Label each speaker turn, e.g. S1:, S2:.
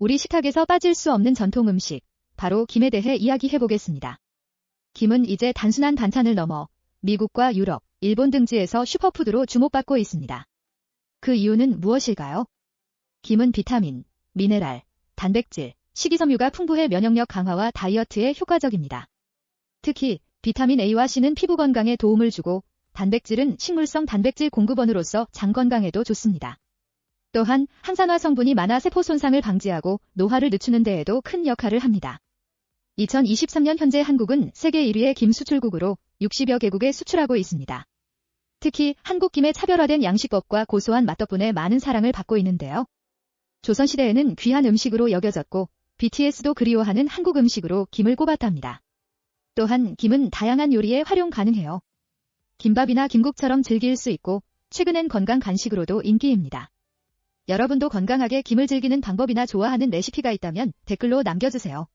S1: 우리 식탁에서 빠질 수 없는 전통 음식, 바로 김에 대해 이야기해 보겠습니다. 김은 이제 단순한 반찬을 넘어 미국과 유럽, 일본 등지에서 슈퍼푸드로 주목받고 있습니다. 그 이유는 무엇일까요? 김은 비타민, 미네랄, 단백질, 식이섬유가 풍부해 면역력 강화와 다이어트에 효과적입니다. 특히 비타민 A와 C는 피부 건강에 도움을 주고 단백질은 식물성 단백질 공급원으로서 장 건강에도 좋습니다. 또한 항산화 성분이 많아 세포 손상을 방지하고 노화를 늦추는 데에도 큰 역할을 합니다. 2023년 현재 한국은 세계 1위의 김 수출국으로 60여 개국에 수출하고 있습니다. 특히 한국 김의 차별화된 양식법과 고소한 맛 덕분에 많은 사랑을 받고 있는데요. 조선시대에는 귀한 음식으로 여겨졌고 BTS도 그리워하는 한국 음식으로 김을 꼽았답니다. 또한 김은 다양한 요리에 활용 가능해요. 김밥이나 김국처럼 즐길 수 있고 최근엔 건강 간식으로도 인기입니다. 여러분도 건강하게 김을 즐기는 방법이나 좋아하는 레시피가 있다면 댓글로 남겨주세요.